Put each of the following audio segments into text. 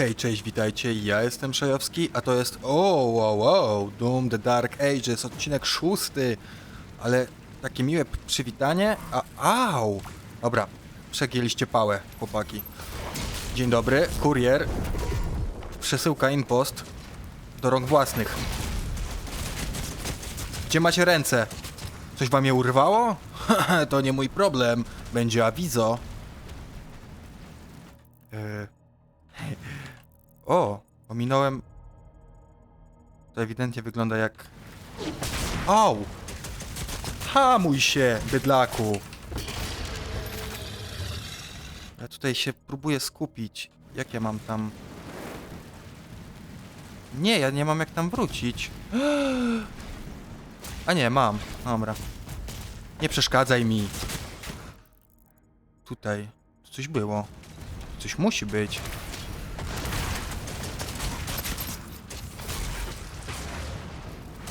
Hej, cześć, witajcie, ja jestem Szajowski, a to jest... O, wow, wow, Doom The Dark Ages, odcinek szósty, ale takie miłe przywitanie, a au! Dobra, przegięliście pałę, chłopaki. Dzień dobry, kurier, przesyłka impost do rąk własnych. Gdzie macie ręce? Coś wam je urwało? to nie mój problem, będzie awizo. Yy... O, ominąłem. To ewidentnie wygląda jak. Au! Hamuj się, bydlaku! Ja tutaj się próbuję skupić. Jak ja mam tam. Nie, ja nie mam jak tam wrócić. A nie, mam. Dobra. Nie przeszkadzaj mi. Tutaj. Tu coś było. Coś musi być.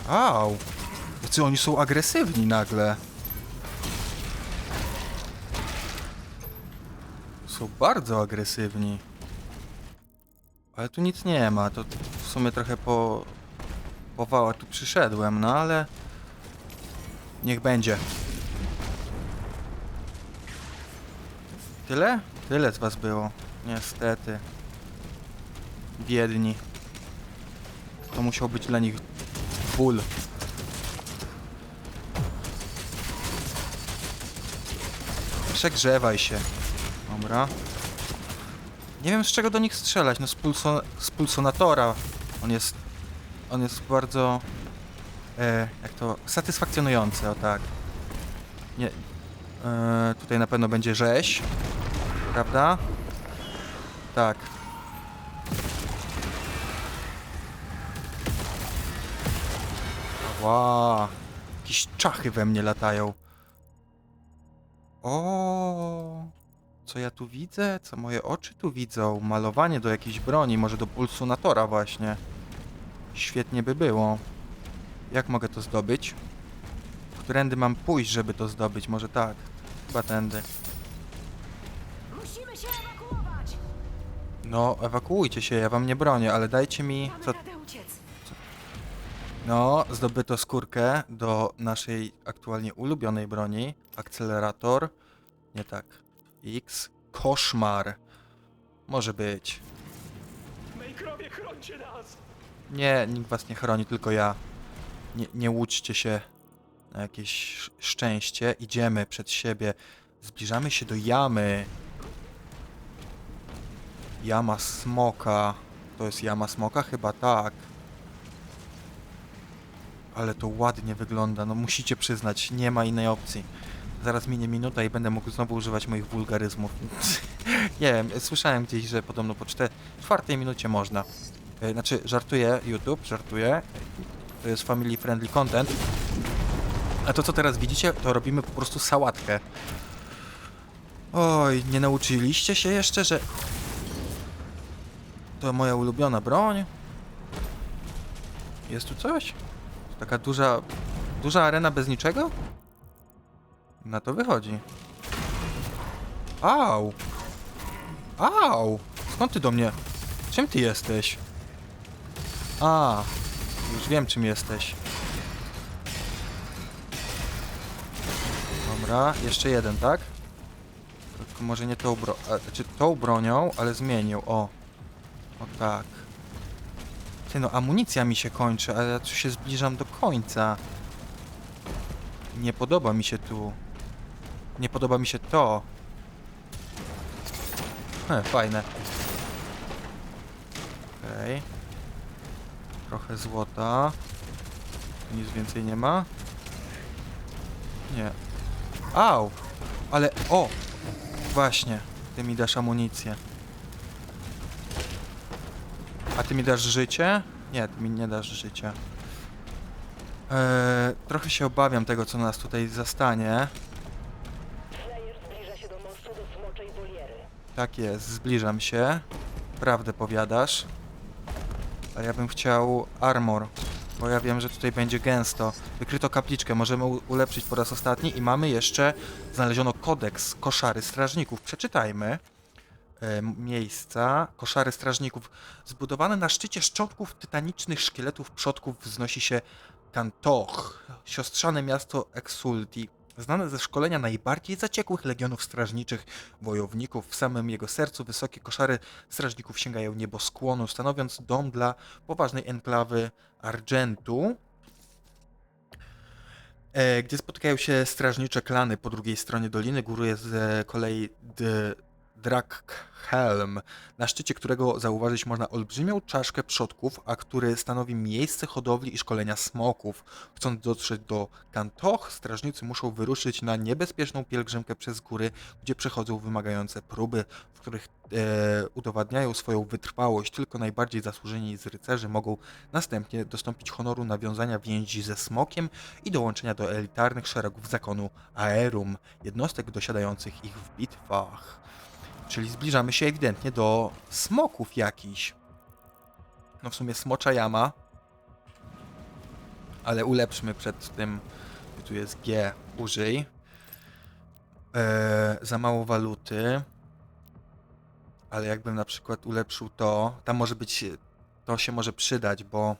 Au! Jacy oni są agresywni nagle. Są bardzo agresywni. Ale tu nic nie ma, to w sumie trochę po... Powała tu przyszedłem, no ale... Niech będzie. Tyle? Tyle z was było. Niestety. Biedni. To musiał być dla nich ból. Przegrzewaj się. Dobra. Nie wiem z czego do nich strzelać. No z, pulso z pulsonatora. On jest... On jest bardzo... E, jak to... Satysfakcjonujący, o tak. Nie... E, tutaj na pewno będzie rzeź. Prawda? Tak. Ła, jakieś czachy we mnie latają. O, co ja tu widzę? Co moje oczy tu widzą? Malowanie do jakiejś broni, może do pulsunatora właśnie. Świetnie by było. Jak mogę to zdobyć? Którędy mam pójść, żeby to zdobyć? Może tak. Chyba tędy. Musimy się ewakuować! No, ewakuujcie się, ja wam nie bronię, ale dajcie mi... Mamy Co, radę uciec. No, zdobyto skórkę do naszej aktualnie ulubionej broni. Akcelerator. Nie tak. X. Koszmar. Może być. Nas! Nie, nikt was nie chroni, tylko ja. Nie, nie łudźcie się na jakieś sz- szczęście. Idziemy przed siebie. Zbliżamy się do jamy. Jama smoka. To jest jama smoka? Chyba tak. Ale to ładnie wygląda. No musicie przyznać, nie ma innej opcji. Zaraz minie minuta i będę mógł znowu używać moich wulgaryzmów. nie wiem, słyszałem gdzieś, że podobno po czwartej minucie można. E, Znaczy, żartuję, YouTube, żartuję. To jest family friendly content. A to, co teraz widzicie, to robimy po prostu sałatkę. Oj, nie nauczyliście się jeszcze, że... To moja ulubiona broń? Jest tu coś? Taka duża... Duża arena bez niczego? Na to wychodzi. Au! Au! Skąd ty do mnie? Czym ty jesteś? A, już wiem czym jesteś. Dobra, jeszcze jeden, tak? Tylko może nie tą bro... a, Znaczy tą bronią, ale zmienił, o. O tak. Ty no, amunicja mi się kończy, ale ja tu się zbliżam do końca. Nie podoba mi się tu. Nie podoba mi się to. He, fajne. Okej. Trochę złota. Tu Nic więcej nie ma. Nie. Au! Ale o! Właśnie. Ty mi dasz amunicję. A ty mi dasz życie? Nie, ty mi nie dasz życia. Eee, trochę się obawiam tego, co nas tutaj zastanie. Tak jest, zbliżam się. Prawdę powiadasz. A ja bym chciał armor, bo ja wiem, że tutaj będzie gęsto. Wykryto kapliczkę, możemy ulepszyć po raz ostatni i mamy jeszcze znaleziono kodeks koszary strażników. Przeczytajmy. E, miejsca. Koszary strażników. Zbudowane na szczycie szczątków tytanicznych szkieletów przodków wznosi się Kantoch, siostrzane miasto Exulti. Znane ze szkolenia najbardziej zaciekłych legionów strażniczych wojowników, w samym jego sercu wysokie koszary strażników sięgają nieboskłonu, stanowiąc dom dla poważnej enklawy Argentu, e, gdzie spotykają się strażnicze klany po drugiej stronie doliny. Góruje z kolei Drakhelm, na szczycie którego zauważyć można olbrzymią czaszkę przodków, a który stanowi miejsce hodowli i szkolenia smoków. Chcąc dotrzeć do Kantoch, strażnicy muszą wyruszyć na niebezpieczną pielgrzymkę przez góry, gdzie przechodzą wymagające próby, w których e, udowadniają swoją wytrwałość. Tylko najbardziej zasłużeni z rycerzy mogą następnie dostąpić honoru nawiązania więzi ze smokiem i dołączenia do elitarnych szeregów zakonu Aerum, jednostek dosiadających ich w bitwach. Czyli zbliżamy się ewidentnie do smoków jakichś. No w sumie smocza jama. Ale ulepszmy przed tym. Tu jest G. Użyj. Eee, za mało waluty. Ale jakbym na przykład ulepszył to, tam może być, to się może przydać, bo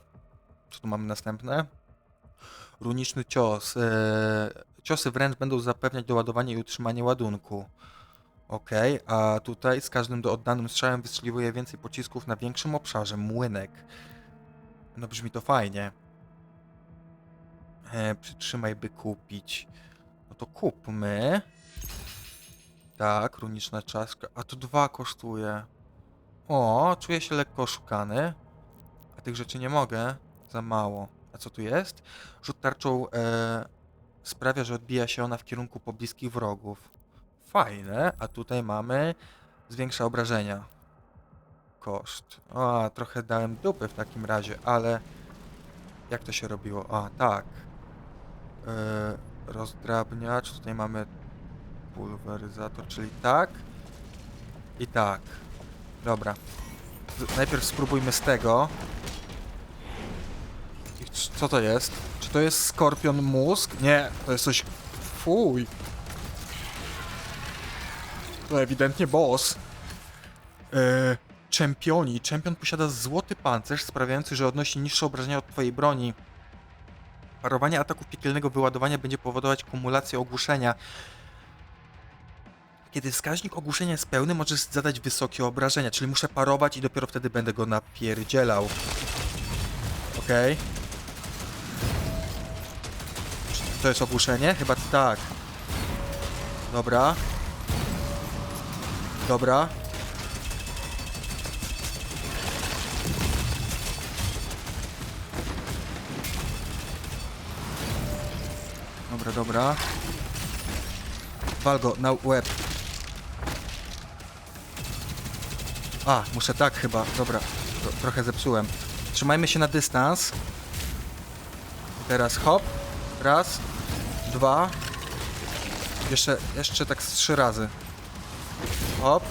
co tu mamy następne? Runiczny cios. Eee, ciosy wręcz będą zapewniać doładowanie i utrzymanie ładunku. Okej, a tutaj z każdym do oddanym strzałem wystrzeliwuje więcej pocisków na większym obszarze. Młynek. No brzmi to fajnie. E, przytrzymaj, by kupić. No to kupmy. Tak, runiczna czaszka. A to dwa kosztuje. O, czuję się lekko oszukany. A tych rzeczy nie mogę. Za mało. A co tu jest? Rzut tarczą e, sprawia, że odbija się ona w kierunku pobliskich wrogów. Fajne. A tutaj mamy zwiększa obrażenia. Koszt. A, trochę dałem dupy w takim razie, ale jak to się robiło? A, tak. Yy, rozdrabniacz. Tutaj mamy pulweryzator, czyli tak i tak. Dobra. Z- Najpierw spróbujmy z tego. Co to jest? Czy to jest skorpion mózg? Nie, to jest coś... Fuj. To ewidentnie boss. Yy, czempioni. Czempion posiada złoty pancerz, sprawiający, że odnosi niższe obrażenia od twojej broni. Parowanie ataków piekielnego wyładowania będzie powodować kumulację ogłuszenia. Kiedy wskaźnik ogłuszenia jest pełny, możesz zadać wysokie obrażenia, czyli muszę parować i dopiero wtedy będę go napierdzielał. Okej. Czy To jest ogłuszenie? Chyba tak. Dobra. Dobra. Dobra, dobra. Wal go na łeb. A, muszę tak chyba. Dobra, tro, trochę zepsułem. Trzymajmy się na dystans. Teraz hop. Raz, dwa. Jeszcze, jeszcze tak z trzy razy. Hop.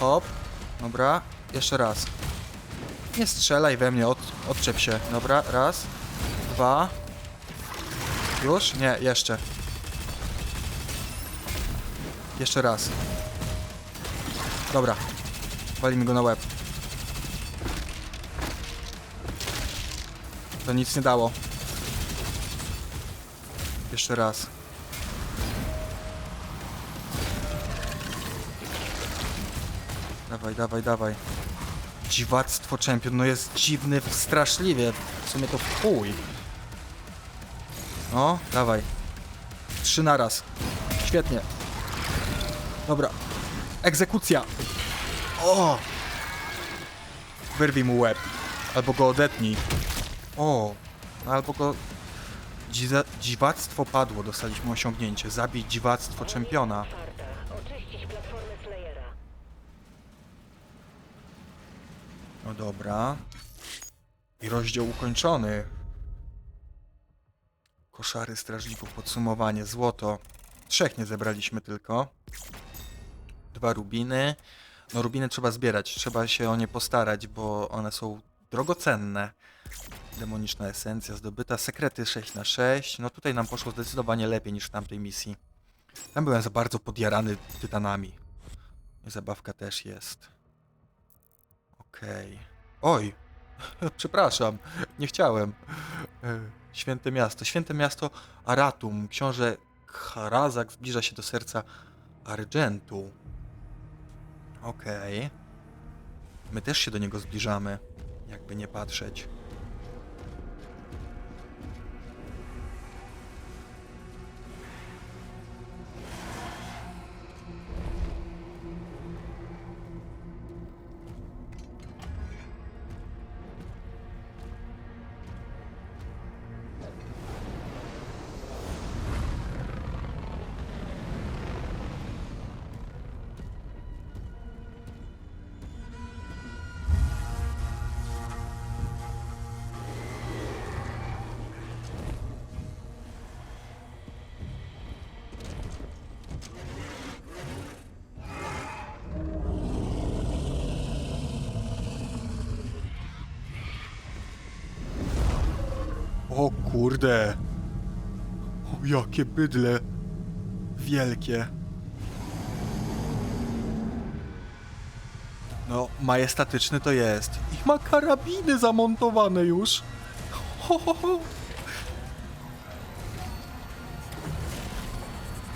Hop. Dobra. Jeszcze raz. Nie strzelaj we mnie, od, odczep się. Dobra, raz, dwa. Już? Nie, jeszcze. Jeszcze raz. Dobra. Walimy go na łeb. To nic nie dało. Jeszcze raz. Dawaj, dawaj, dawaj. Dziwactwo czempion, no jest dziwny straszliwie. W sumie to chuj. No, dawaj. Trzy naraz. Świetnie. Dobra. Egzekucja. O! Wyrwij mu łeb. Albo go odetnij. O! Albo go... Dziza... Dziwactwo padło, dostaliśmy osiągnięcie. Zabić dziwactwo czempiona. Dobra. I rozdział ukończony. Koszary strażników, podsumowanie, złoto. Trzech nie zebraliśmy tylko. Dwa rubiny. No rubiny trzeba zbierać, trzeba się o nie postarać, bo one są drogocenne. Demoniczna esencja zdobyta, sekrety 6 na 6 No tutaj nam poszło zdecydowanie lepiej niż w tamtej misji. Tam byłem za bardzo podjarany tytanami. Zabawka też jest. Okej. Oj! Przepraszam, nie chciałem. E, Święte miasto. Święte miasto Aratum. Książę Harazak zbliża się do serca Argentu. Okej. My też się do niego zbliżamy. Jakby nie patrzeć. Kurde. O, jakie bydle. Wielkie. No, majestatyczny to jest. Ich ma karabiny zamontowane już. Ho, ho, ho.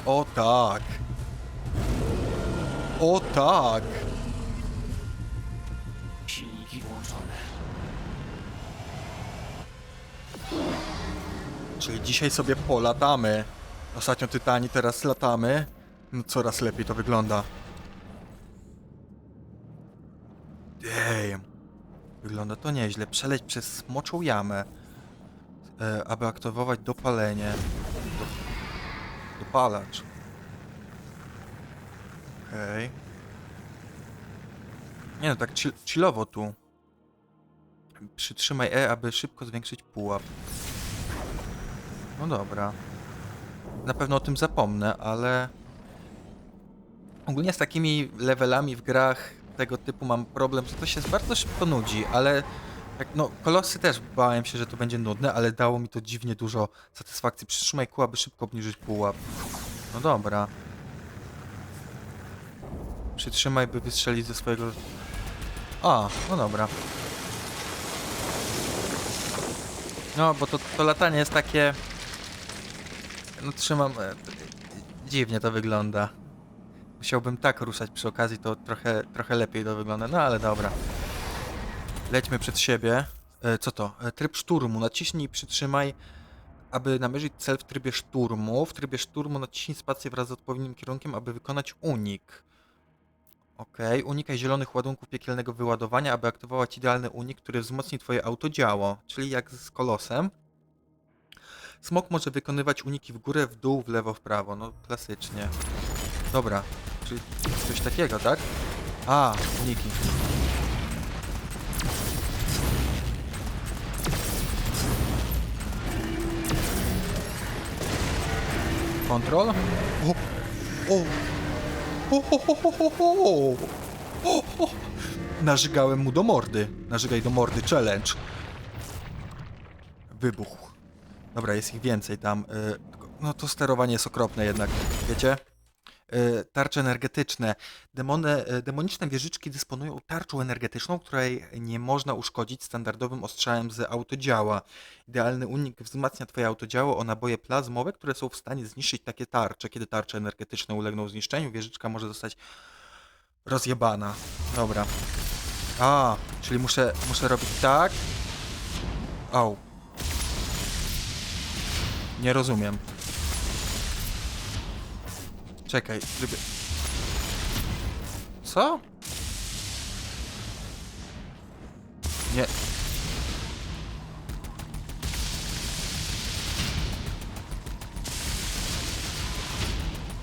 O tak. O tak. Czyli dzisiaj sobie polatamy. Ostatnio Tytani, teraz latamy. No coraz lepiej to wygląda. Damn. Wygląda to nieźle. Przeleć przez smoczą jamę. E, aby aktywować dopalenie. Do, dopalacz. Okej. Nie no, tak chill, chillowo tu. Przytrzymaj E, aby szybko zwiększyć pułap. No dobra. Na pewno o tym zapomnę, ale... Ogólnie z takimi levelami w grach tego typu mam problem, że to się bardzo szybko nudzi, ale... Jak, no, kolosy też bałem się, że to będzie nudne, ale dało mi to dziwnie dużo satysfakcji. Przytrzymaj kół, aby szybko obniżyć pułap. No dobra. Przytrzymaj, by wystrzelić ze swojego... A, no dobra. No, bo to, to latanie jest takie... No trzymam... e, Dziwnie to wygląda. Musiałbym tak ruszać przy okazji, to trochę, trochę lepiej to wygląda. No ale dobra. Lećmy przed siebie. E, Co to? E, Tryb szturmu. Naciśnij i przytrzymaj, aby namierzyć cel w trybie szturmu. W trybie szturmu naciśnij spację wraz z odpowiednim kierunkiem, aby wykonać unik. Okej, unikaj zielonych ładunków piekielnego wyładowania, aby aktywować idealny unik, który wzmocni twoje autodziało, czyli jak z kolosem. Smok może wykonywać uniki w górę, w dół, w lewo, w prawo. No, klasycznie. Dobra, czyli coś takiego, tak? A, uniki. Kontrol? O! O! O. O. Narzygałem mu do mordy. Narzygaj do mordy challenge. Wybuch. Dobra, jest ich więcej tam. y, No to sterowanie jest okropne jednak, wiecie? Y, Tarcze energetyczne. Demony, demoniczne wieżyczki dysponują tarczą energetyczną, której nie można uszkodzić standardowym ostrzałem z autodziała. Idealny unik wzmacnia twoje autodziało o naboje plazmowe, które są w stanie zniszczyć takie tarcze. Kiedy tarcze energetyczne ulegną zniszczeniu, wieżyczka może zostać rozjebana. Dobra. A, czyli muszę, muszę robić tak. Au. Nie rozumiem. Czekaj, żeby... Co? Nie.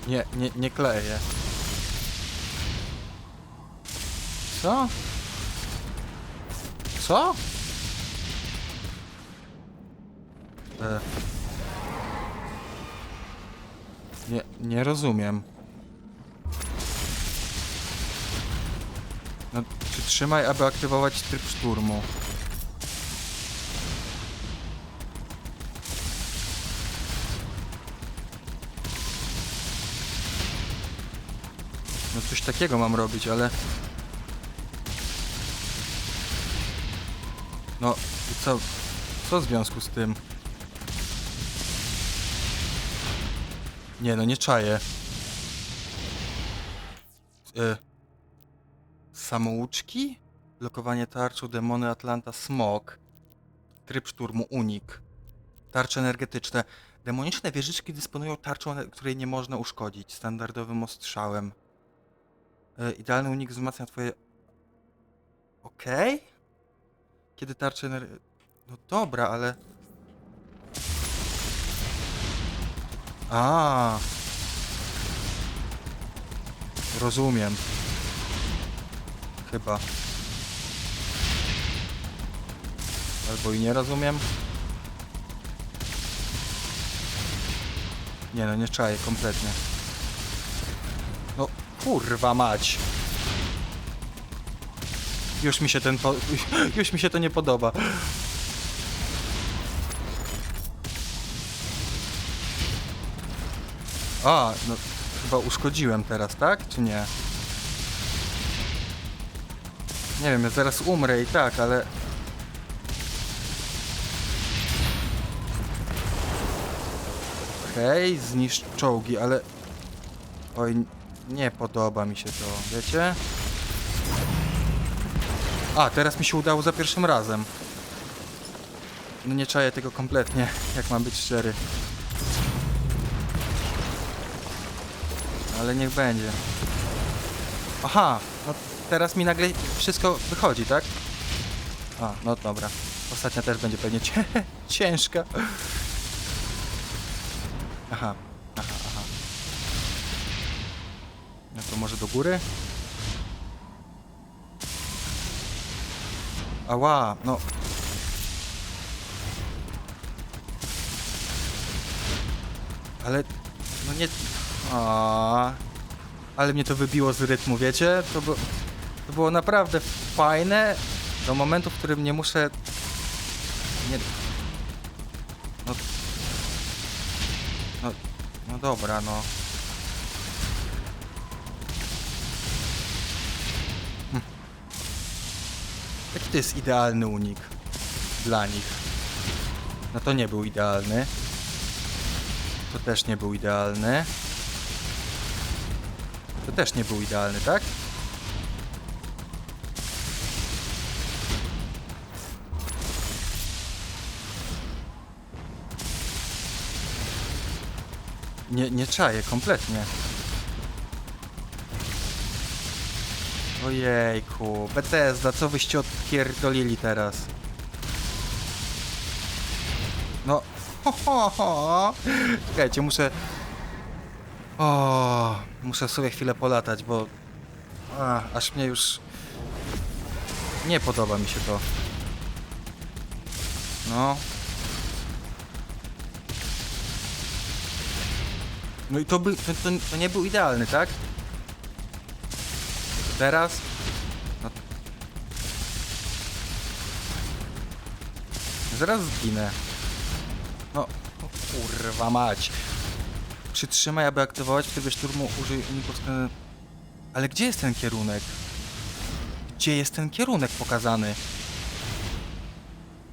Nie, nie, nie kleję. Co? Co? E. Nie, nie rozumiem. No, przytrzymaj, aby aktywować tryb szturmu. No coś takiego mam robić, ale... No, co? Co w związku z tym? Nie no, nie czaję. Y... Samouczki? Blokowanie tarczu, demony Atlanta, smog. Tryb szturmu, unik. Tarcze energetyczne. Demoniczne wieżyczki dysponują tarczą, której nie można uszkodzić. Standardowym ostrzałem. E, idealny unik wzmacnia twoje... Okej? Kiedy tarcze. No dobra, ale... A. Rozumiem. Chyba. Albo i nie rozumiem. Nie no, nie czaję kompletnie. No, kurwa mać. Już mi się ten po... Już mi się to nie podoba. A, no chyba uszkodziłem teraz, tak? Czy nie? Nie wiem, ja zaraz umrę i tak, ale... Okej, zniszcz czołgi, ale... Oj, nie podoba mi się to, wiecie? A, teraz mi się udało za pierwszym razem. No nie czaję tego kompletnie, jak mam być szczery. Ale niech będzie. Aha, no teraz mi nagle wszystko wychodzi, tak? A, no dobra. Ostatnia też będzie pewnie cię ciężka. Aha, aha, aha. No to może do góry? Ała, no. Ale, no nie... A, ale mnie to wybiło z rytmu, wiecie? To, było, to było naprawdę fajne do momentu, w którym nie muszę... Nie... No... No, no dobra, no. Hm. Jaki to jest idealny unik dla nich? No to nie był idealny. To też nie był idealny. To też nie był idealny, tak? Nie, nie czaję kompletnie. Ojejku, Bethesda, co wyście odpierdolili teraz? No, ho, ho, ho. Czekajcie, muszę... O, muszę sobie chwilę polatać, bo... A, aż mnie już... Nie podoba mi się to. No. No i to, by, to, to, to nie był idealny, tak? Teraz? No. Zaraz zginę. No, kurwa mać. Przytrzymaj, aby aktywować w trybie szturmu użyj uników Ale gdzie jest ten kierunek? Gdzie jest ten kierunek pokazany?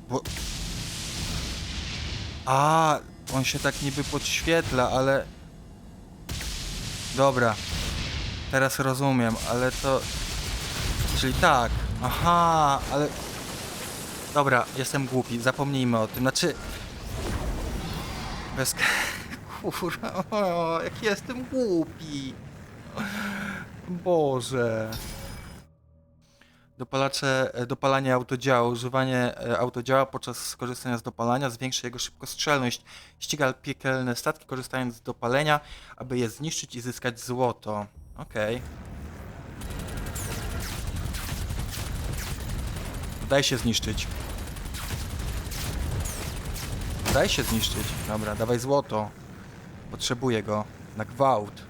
Bo... A, on się tak niby podświetla, ale... Dobra. Teraz rozumiem, ale to... Czyli tak. Aha, ale... Dobra, jestem głupi, zapomnijmy o tym. Znaczy... Bez... Kurwa, jak jestem głupi. Boże. Dopalacze, e, dopalanie autodziału. Używanie e, autodziała podczas skorzystania z dopalania zwiększa jego szybkostrzelność. Ściga piekielne statki korzystając z dopalenia, aby je zniszczyć i zyskać złoto. Okej. Daj się zniszczyć. Daj się zniszczyć. Dobra, dawaj złoto. Potrzebuję go na gwałt.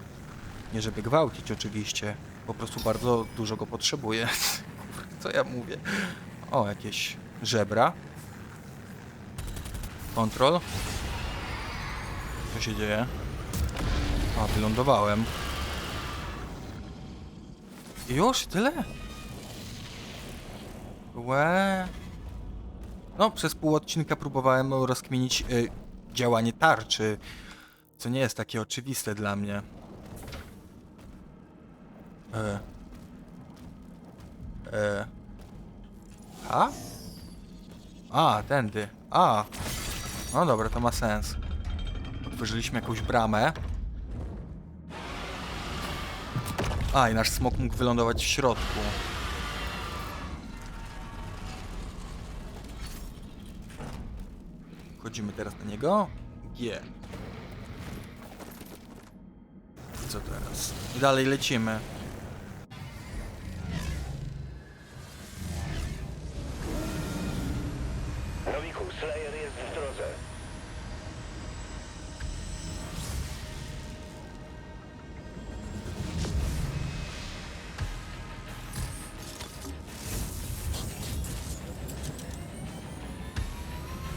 Nie żeby gwałcić oczywiście. Po prostu bardzo dużo go potrzebuję. Co ja mówię? O, jakieś żebra. Kontrol. Co się dzieje? A, wylądowałem. Już? Tyle? Łe. No, przez pół odcinka próbowałem rozkminić y, działanie tarczy, co nie jest takie oczywiste dla mnie. E. E. A? A, tędy. A. No dobra, to ma sens. Otworzyliśmy jakąś bramę. A, i nasz smok mógł wylądować w środku. Wchodzimy teraz na niego. G. I dalej lecimy. Nowiku, Slayer jest w drodze.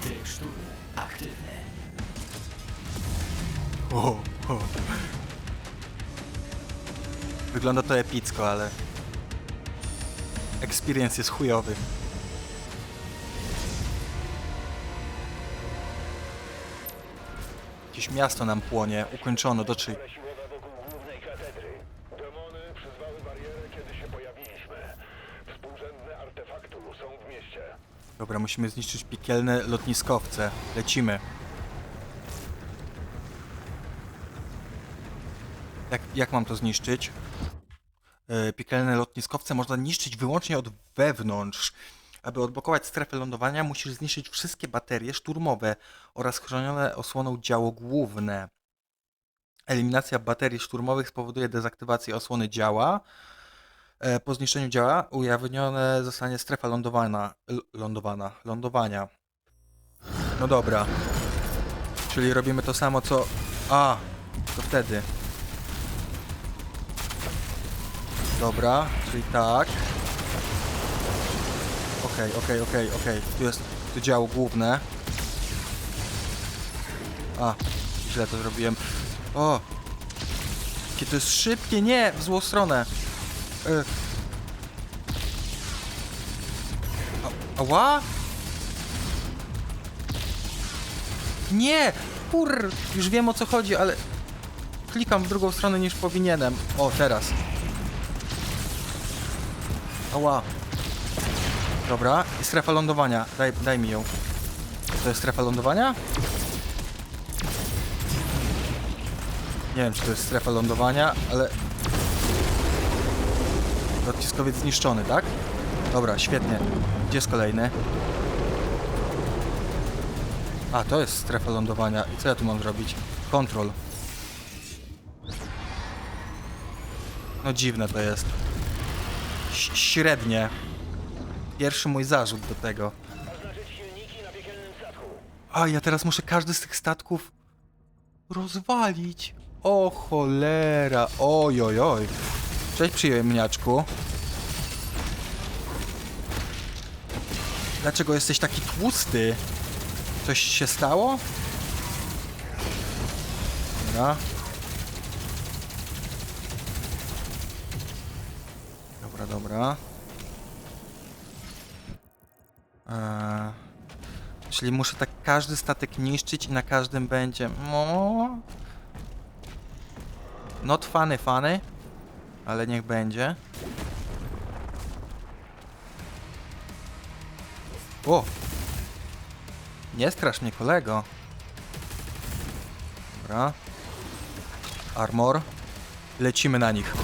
Tryb szturmu aktywny. O, o. Wygląda to epicko, ale... Experience jest chujowy. Jakieś miasto nam płonie, ukończono, doczy... Siłowa wokół głównej katedry. Demony przyzwały barierę, kiedy się pojawiliśmy. Współrzędne artefaktu są w mieście. Dobra, musimy zniszczyć piekielne lotniskowce. Lecimy. Jak, jak mam to zniszczyć? E, piekielne lotniskowce można niszczyć wyłącznie od wewnątrz. Aby odblokować strefę lądowania, musisz zniszczyć wszystkie baterie szturmowe oraz chronione osłoną działo główne. Eliminacja baterii szturmowych spowoduje dezaktywację osłony działa. E, Po zniszczeniu działa ujawnione zostanie strefa lądowana, lądowana, lądowania. No dobra. Czyli robimy to samo co... A, to wtedy. Dobra, czyli tak. Okej, okej, okej, okej. Tu jest tu działo główne. A, źle to zrobiłem. O! Jakie to jest szybkie, nie! W złą stronę. Y. Ała? Nie! Kur... Już wiem o co chodzi, ale... Klikam w drugą stronę niż powinienem. O, teraz. Ała. Dobra, i strefa lądowania. Daj, daj mi ją. To jest strefa lądowania? Nie wiem, czy to jest strefa lądowania, ale... Lotniskowiec zniszczony, tak? Dobra, świetnie. Gdzie jest kolejny? A, to jest strefa lądowania. I co ja tu mam zrobić? Kontrol. No dziwne to jest. Średnie. Pierwszy mój zarzut do tego. A, ja teraz muszę każdy z tych statków rozwalić. O cholera. Oj, oj, oj. Cześć przyjemniaczku. Dlaczego jesteś taki tłusty? Coś się stało? Dobra. Dobra, dobra. Eee, czyli muszę tak każdy statek niszczyć i na każdym będzie... No. Not funny, funny. Ale niech będzie. O! Nie strasz mnie, kolego. Dobra. Armor. Lecimy na nich.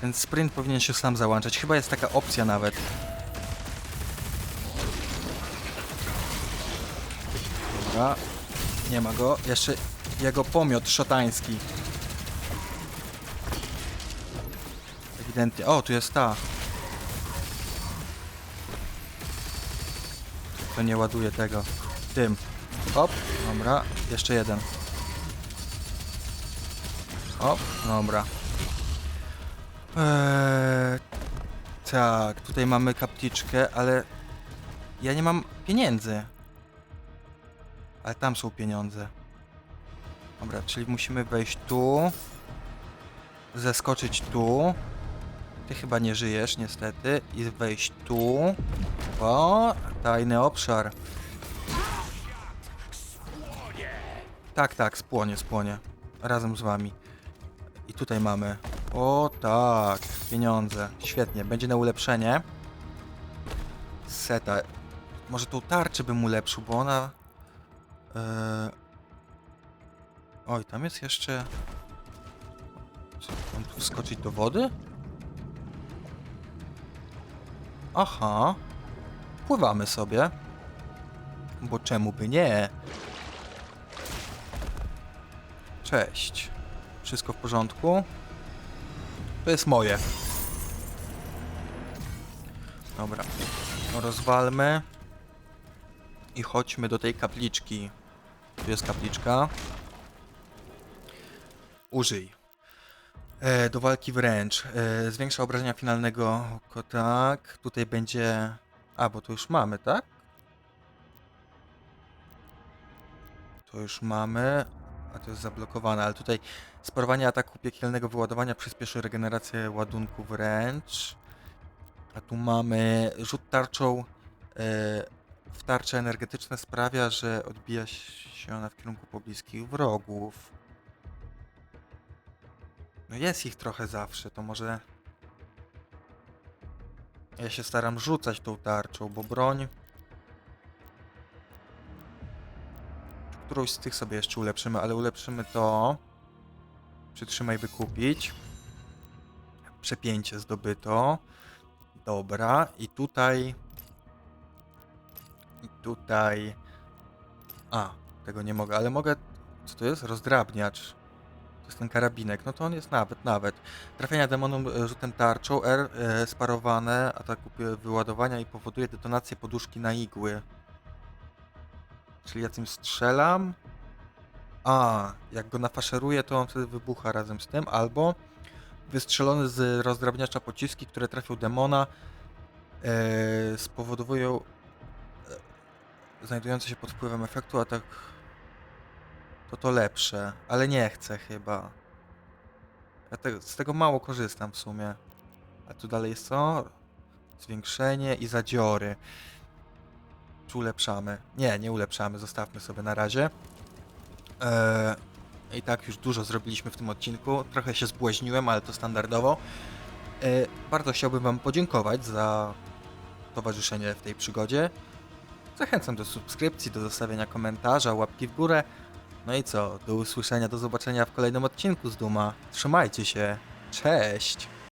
Ten sprint powinien się sam załączać. Chyba jest taka opcja nawet. Dobra. Nie ma go. Jeszcze jego pomiot szotański. Ewidentnie. O, tu jest ta. To nie ładuje tego. Tym. Hop. Dobra. Jeszcze jeden. Hop. Dobra. Eee, tak, tutaj mamy kapliczkę, ale ja nie mam pieniędzy. Ale tam są pieniądze. Dobra, czyli musimy wejść tu. Zeskoczyć tu. Ty chyba nie żyjesz, niestety. I wejść tu. O, tajny obszar. Tak, tak, spłonie, spłonie. Razem z wami. I tutaj mamy. O tak, pieniądze. Świetnie, będzie na ulepszenie. Seta. Może tą tarczę bym ulepszył, bo ona... e, Oj, tam jest jeszcze... Co, mam tu wskoczyć do wody? Aha. Pływamy sobie. Bo czemu by nie? Cześć. Wszystko w porządku? To jest moje. Dobra. Rozwalmy. I chodźmy do tej kapliczki. Tu jest kapliczka. Użyj. E, do walki wręcz. E, zwiększa obrażenia finalnego. Tak. Tutaj będzie... A, bo to już mamy, tak? To już mamy. A to jest zablokowane, ale tutaj sparowanie ataku piekielnego wyładowania przyspieszy regenerację ładunku wręcz. A tu mamy rzut tarczą e, w tarcze energetyczne sprawia, że odbija się ona w kierunku pobliskich wrogów. No jest ich trochę zawsze, to może... Ja się staram rzucać tą tarczą, bo broń... Którąś z tych sobie jeszcze ulepszymy, ale ulepszymy to. Przytrzymaj, by kupić. Przepięcie zdobyto. Dobra, i tutaj... I tutaj... A, tego nie mogę, ale mogę... Co to jest? Rozdrabniacz. To jest ten karabinek, no to on jest nawet, nawet. Trafienia demonu e, rzutem tarczą, R e, sparowane, ataku wyładowania i powoduje detonację poduszki na igły. Czyli ja tym strzelam. A, jak go nafaszeruję, to on wtedy wybucha razem z tym, albo wystrzelony z rozdrabniacza pociski, które trafią demona, e, spowodowują znajdujące się pod wpływem efektu atak. To to lepsze, ale nie chcę chyba. Ja te, z tego mało korzystam w sumie. A tu dalej jest co? Zwiększenie i zadziory. Czy ulepszamy? Nie, nie ulepszamy, zostawmy sobie na razie. Eee, I tak już dużo zrobiliśmy w tym odcinku. Trochę się zbłaźniłem, ale to standardowo. Eee, bardzo chciałbym Wam podziękować za towarzyszenie w tej przygodzie. Zachęcam do subskrypcji, do zostawienia komentarza, łapki w górę. No i co? Do usłyszenia, do zobaczenia w kolejnym odcinku z Duma. Trzymajcie się. Cześć!